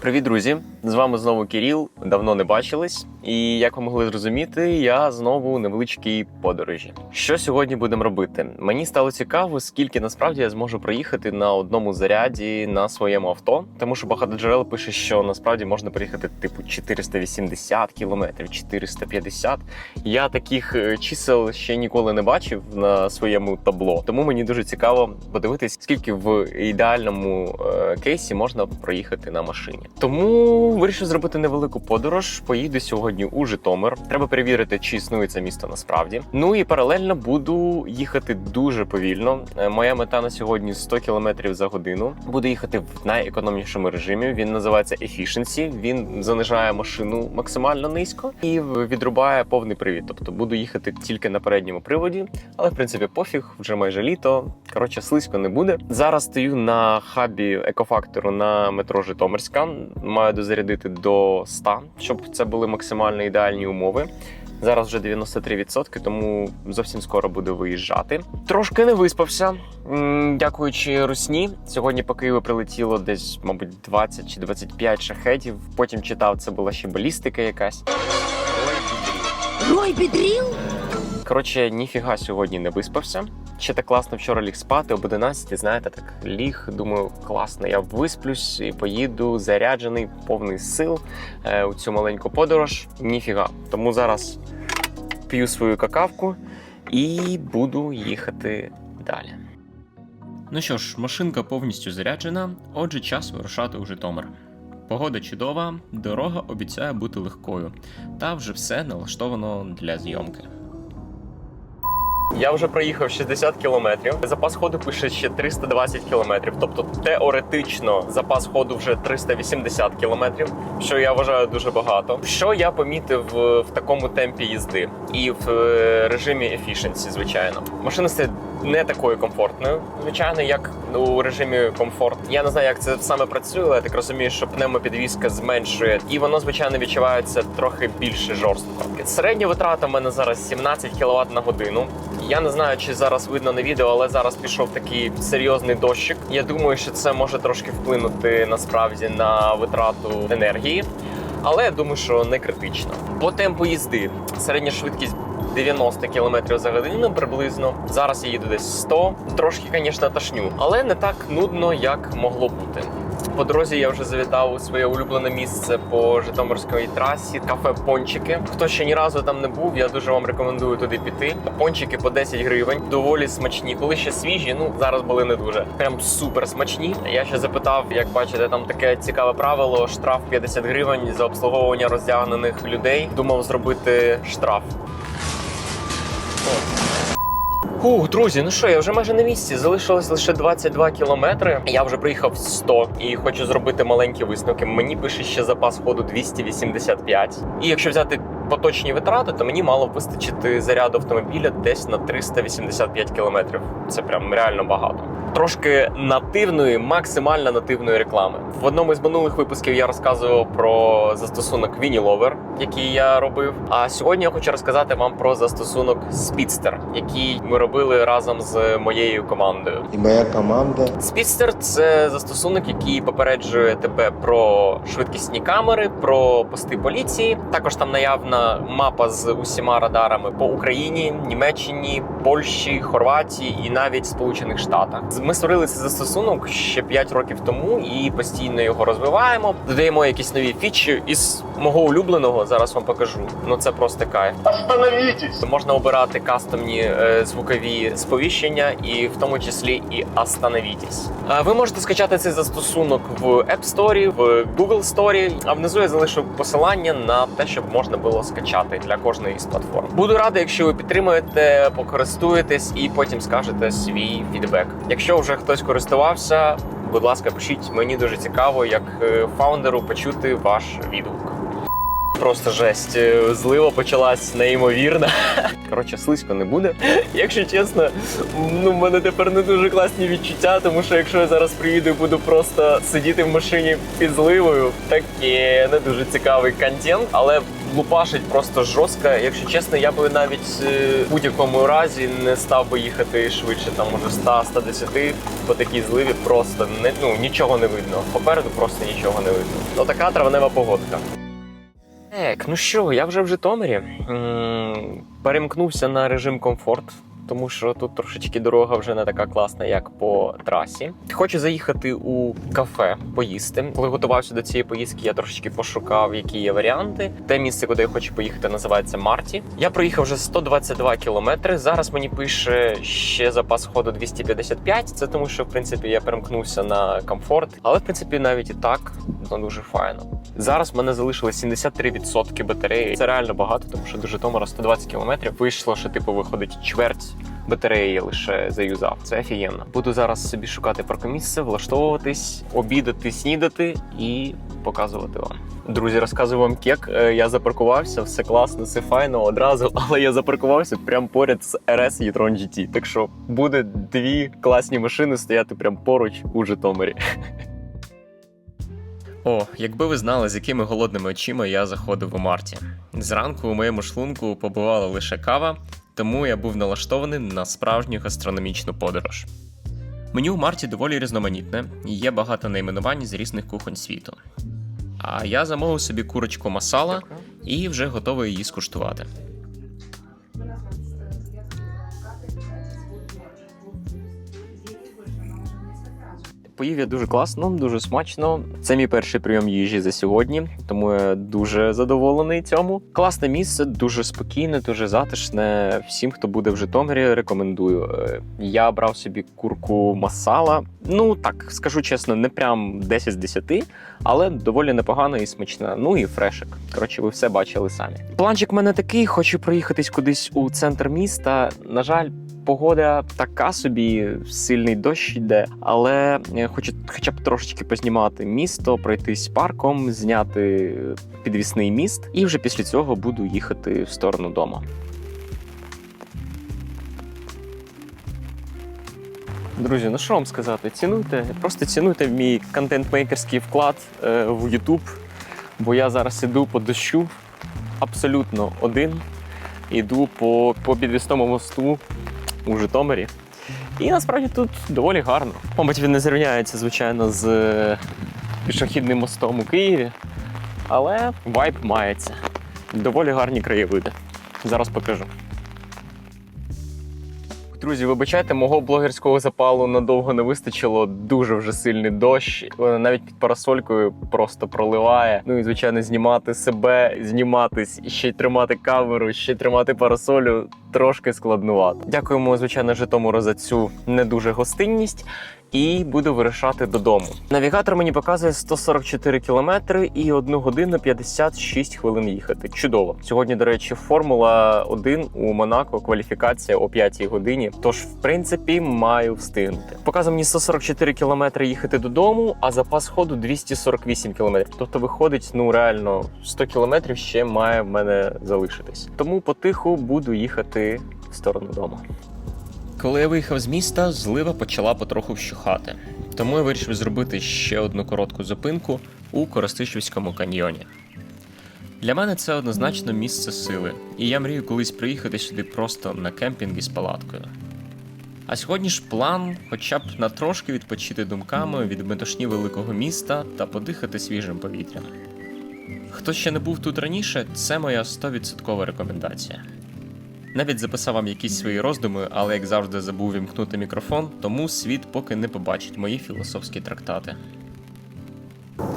Привіт, друзі! З вами знову Кіріл. Давно не бачились. І як ви могли зрозуміти, я знову невеличкій подорожі. Що сьогодні будемо робити? Мені стало цікаво, скільки насправді я зможу проїхати на одному заряді на своєму авто, тому що багато джерел пише, що насправді можна проїхати типу 480 кілометрів, 450. Я таких е, чисел ще ніколи не бачив на своєму табло. Тому мені дуже цікаво подивитись, скільки в ідеальному е, кейсі можна проїхати на машині. Тому вирішив зробити невелику подорож. Поїду сьогодні у Житомир. Треба перевірити, чи існує це місто насправді. Ну і паралельно буду їхати дуже повільно. Е, Моя мета на сьогодні 100 км за годину. Буду їхати в найекономнішому режимі. Він називається Efficiency. Він занижає машину максимально низько і відрубає повний привід. Тобто буду їхати тільки на передньому приводі, але в принципі пофіг, вже майже літо. Коротше, слизько не буде. Зараз стою на хабі екофактору на метро Житомирська. Маю дозарядити до 100, щоб це були максимально ідеальні умови. Зараз вже 93%, тому зовсім скоро буду виїжджати. Трошки не виспався. Дякуючи русні. Сьогодні по Києву прилетіло десь, мабуть, 20 чи 25 шахетів. Потім читав, це була ще балістика якась. Рой підріл? Коротше, ніфіга сьогодні не виспався. Ще так класно вчора ліг спати об 11, знаєте, так ліг. Думаю, класно, я висплюсь і поїду заряджений, повний сил е, у цю маленьку подорож. Ніфіга. Тому зараз п'ю свою какавку і буду їхати далі. Ну що ж, машинка повністю заряджена, отже, час вирушати у Житомир. Погода чудова, дорога обіцяє бути легкою, та вже все налаштовано для зйомки. Я вже проїхав 60 кілометрів. Запас ходу пише ще 320 кілометрів. Тобто теоретично запас ходу вже 380 кілометрів, що я вважаю дуже багато. Що я помітив е, в такому темпі їзди і в е, режимі efficiency, звичайно, машина стає не такою комфортною, звичайно, як у режимі комфорт. Я не знаю, як це саме працює, але я так розумію, що пневмопідвізка зменшує, і воно звичайно відчувається трохи більше жорстко. Середня витрата в мене зараз 17 кВт на годину. Я не знаю, чи зараз видно на відео, але зараз пішов такий серйозний дощик. Я думаю, що це може трошки вплинути насправді на витрату енергії. Але я думаю, що не критично. По темпу їзди середня швидкість 90 км за годину приблизно. Зараз я їду десь 100. Трошки, звісно, ташню, але не так нудно, як могло бути. По дорозі я вже завітав у своє улюблене місце по Житомирській трасі кафе Пончики. Хто ще ні разу там не був, я дуже вам рекомендую туди піти. Пончики по 10 гривень, доволі смачні. Коли ще свіжі, ну зараз були не дуже. Прям супер смачні. Я ще запитав, як бачите, там таке цікаве правило: штраф 50 гривень за обслуговування роздягнених людей. Думав зробити штраф. Фух, друзі, ну що, я вже майже на місці. Залишилось лише 22 кілометри. Я вже приїхав 100 і хочу зробити маленькі висновки. Мені пише ще запас ходу 285. І якщо взяти поточні витрати, то мені мало вистачити заряду автомобіля десь на 385 кілометрів. Це прям реально багато. Трошки нативної, максимально нативної реклами. В одному із минулих випусків я розказував про застосунок Vinilover, який я робив. А сьогодні я хочу розказати вам про застосунок Speedster, який ми робили разом з моєю командою. І моя команда Speedster – це застосунок, який попереджує тебе про швидкісні камери, про пости поліції. Також там наявна мапа з усіма радарами по Україні, Німеччині, Польщі, Хорватії і навіть Сполучених Штатах. Ми створили цей застосунок ще 5 років тому і постійно його розвиваємо. Додаємо якісь нові фічі із мого улюбленого. Зараз вам покажу. Ну це просто кайф. Остановитесь! Можна обирати кастомні е, звукові сповіщення, і в тому числі і «Остановітесь». Е, Ви можете скачати цей застосунок в App Store, в Google Store, а внизу я залишу посилання на те, щоб можна було скачати для кожної з платформ. Буду радий, якщо ви підтримуєте, покористуєтесь і потім скажете свій фідбек. Якщо вже хтось користувався, будь ласка, пишіть. Мені дуже цікаво, як е, фаундеру почути ваш відгук. Просто жесть. Е, Злива почалась неймовірна. Коротше, слизько не буде. Якщо чесно, ну в мене тепер не дуже класні відчуття, тому що якщо я зараз приїду і буду просто сидіти в машині під зливою, таке не дуже цікавий контент. Але лупашить просто жорстко. Якщо чесно, я би навіть е, в будь-якому разі не став би їхати швидше, там може 100-110 по такій зливі просто не, ну, нічого не видно. Попереду просто нічого не видно. Отака така травнева погодка. Так, ну що, я вже в Житомирі. М, Перемкнувся на режим комфорт, тому що тут трошечки дорога вже не така класна, як по трасі. Хочу заїхати у кафе поїсти. Коли готувався до цієї поїздки, я трошечки пошукав, які є варіанти. Те місце, куди я хочу поїхати, називається Марті. Я проїхав вже 122 кілометри. Зараз мені пише ще запас ходу 255. Це тому, що в принципі я перемкнувся на комфорт, але в принципі навіть і так ну, дуже файно. Зараз в мене залишилось 73% батареї. Це реально багато, тому що до Житомира 120 кілометрів. Вийшло, що типу виходить чверть. Батареї лише заюзав. Це офігенно. Буду зараз собі шукати паркомісце, влаштовуватись, обідати, снідати і показувати вам. Друзі, розказую вам кек. Е, Я запаркувався, все класно, все файно одразу, але я запаркувався прямо поряд з RS e-tron GT. Так що буде дві класні машини стояти прямо поруч у Житомирі. О, якби ви знали, з якими голодними очима я заходив у марті. Зранку у моєму шлунку побувала лише кава, тому я був налаштований на справжню гастрономічну подорож. Меню в марті доволі різноманітне, і є багато найменувань з різних кухонь світу. А я замовив собі курочку масала і вже готовий її скуштувати. Поїв я дуже класно, дуже смачно. Це мій перший прийом їжі за сьогодні, тому я дуже задоволений цьому. Класне місце, дуже спокійне, дуже затишне. Всім, хто буде в Житомирі, рекомендую. Е, Я брав собі курку масала. Ну так скажу чесно, не прям 10 з 10, але доволі непогана і смачна. Ну і фрешик. Коротше, ви все бачили самі. Планчик в мене такий: хочу проїхатись кудись у центр міста. На жаль. Погода така собі, сильний дощ йде, але е, хочу хоча б трошечки познімати місто, пройтись парком, зняти підвісний міст, і вже після цього буду їхати в сторону дому. Друзі, ну що вам сказати? Цінуйте, просто цінуйте мій контент-мейкерський вклад е, в YouTube, бо я зараз іду по дощу абсолютно один. Іду по, по підвісному мосту у Житомирі. І насправді тут доволі гарно. Мабуть, він не зрівняється, звичайно, з е, пішохідним мостом у Києві, але вайб мається. Доволі гарні краєвиди. Зараз покажу. Друзі, вибачайте, мого блогерського запалу надовго не вистачило. Дуже вже сильний дощ. Навіть під парасолькою просто проливає. Ну і звичайно, знімати себе, зніматись, і ще й тримати камеру, ще й тримати парасолю трошки складнувато. Дякуємо, звичайно, Житомиру за цю не дуже гостинність. І буду вирушати додому. Навігатор мені показує 144 кілометри і 1 годину 56 хвилин їхати. Чудово. Сьогодні, до речі, Формула 1 у Монако, кваліфікація о 5 годині. Тож, в принципі, маю встигнути. Показує мені 144 кілометри їхати додому, а запас ходу 248 кілометрів. Тобто, виходить, ну реально 100 кілометрів ще має в мене залишитись. Тому потиху буду їхати в сторону дому. Коли я виїхав з міста, злива почала потроху вщухати. Тому я вирішив зробити ще одну коротку зупинку у Коростишівському каньйоні. Для мене це однозначно місце сили, і я мрію колись приїхати сюди просто на кемпінг із палаткою. А сьогодні ж план хоча б на трошки відпочити думками від метушні великого міста та подихати свіжим повітрям. Хто ще не був тут раніше, це моя 100% рекомендація. Навіть записав вам якісь свої роздуми, але як завжди забув вімкнути мікрофон, тому світ поки не побачить мої філософські трактати.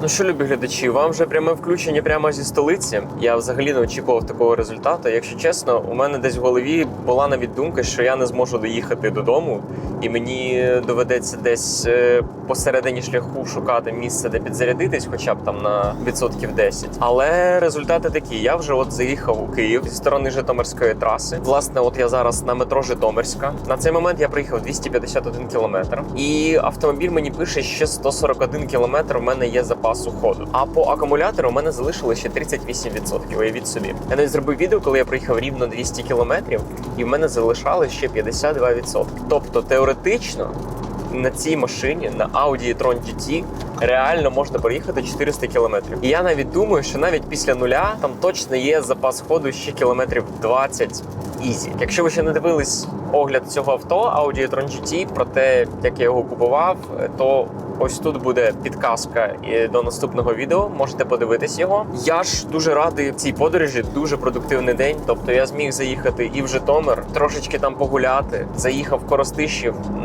Ну що, любі глядачі, вам вже пряме включення прямо зі столиці. Я взагалі не очікував такого результату. Якщо чесно, у мене десь в голові була навіть думка, що я не зможу доїхати додому, і мені доведеться десь е, посередині шляху шукати місце, де підзарядитись, хоча б там на відсотків 10. Але результати такі: я вже от заїхав у Київ зі сторони Житомирської траси. Власне, от я зараз на метро Житомирська. На цей момент я приїхав 251 кілометр, і автомобіль мені пише, що 141 кілометр в мене є запасу ходу. А по акумулятору у мене залишилося ще 38%. Уявіть собі. Я навіть зробив відео, коли я приїхав рівно 200 кілометрів, і в мене залишалось ще 52%. Тобто теоретично. на цій машині, на Audi e-tron GT, реально можна проїхати 400 кілометрів. І я навіть думаю, що навіть після нуля там точно є запас ходу ще кілометрів 20 ізі. Якщо ви ще не дивились огляд цього авто Audi e-tron GT, про те, як я його купував, то ось тут буде підказка до наступного відео. Можете подивитись його. Я ж дуже радий цій подорожі, дуже продуктивний день. Тобто я зміг заїхати і в Житомир, трошечки там погуляти. Заїхав в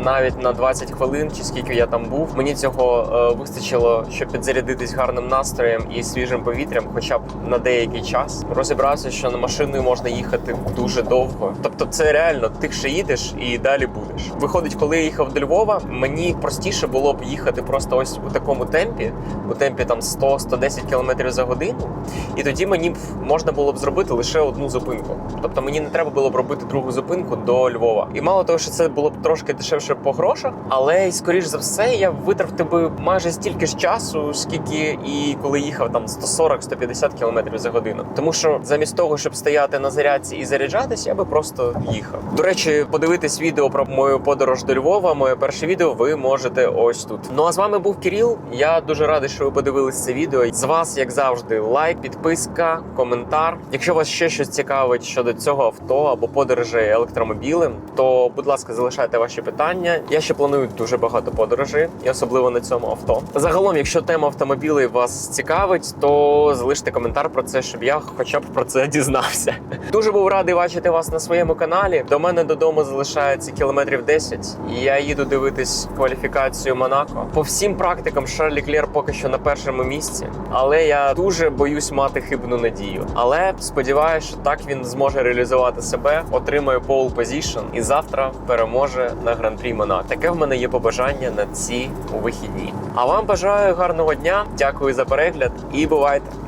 навіть на 20 хвилин, чи скільки я там був. Мені цього е, вистачило, щоб підзарядитись гарним настроєм і свіжим повітрям, хоча б на деякий час. Розібрався, що на машиною можна їхати дуже довго. Тобто, це реально тихше їдеш і далі будеш. Виходить, коли я їхав до Львова, мені простіше було б їхати просто ось у такому темпі, у темпі там 100-110 км за годину. І тоді мені б можна було б зробити лише одну зупинку. Тобто мені не треба було б робити другу зупинку до Львова. І мало того, що це було б трошки дешевше по грошах, але й скоріш за все я витратив би майже стільки ж часу, скільки і коли їхав там 140-150 км за годину. Тому що замість того, щоб стояти на зарядці і заряджатися, я би просто їхав. До речі, подивитись відео про мою подорож до Львова. Моє перше відео ви можете ось тут. Ну а з вами був Кіріл. Я дуже радий, що ви подивились це відео. З вас, як завжди, лайк, підписка, коментар. Якщо вас ще щось цікавить щодо цього авто або подорожей електромобілем, то будь ласка, залишайте ваші питання. Я ще планую дуже багато подорожей, і особливо на цьому авто. Загалом, якщо тема автомобілів вас цікавить, то залиште коментар про це, щоб я хоча б про це дізнався. Дуже був радий бачити вас на своєму каналі. До мене додому залишається кілометрів 10, і я їду дивитись кваліфікацію Монако. По всім практикам Шарлі Клер поки що на першому місці, але я дуже боюсь мати хибну надію. Але сподіваюся, що так він зможе реалізувати себе, отримає пол позішн і завтра переможе на гран-прі Монако. Таке в мене є побажання на ці вихідні. А вам бажаю гарного дня. Дякую за перегляд і бувайте!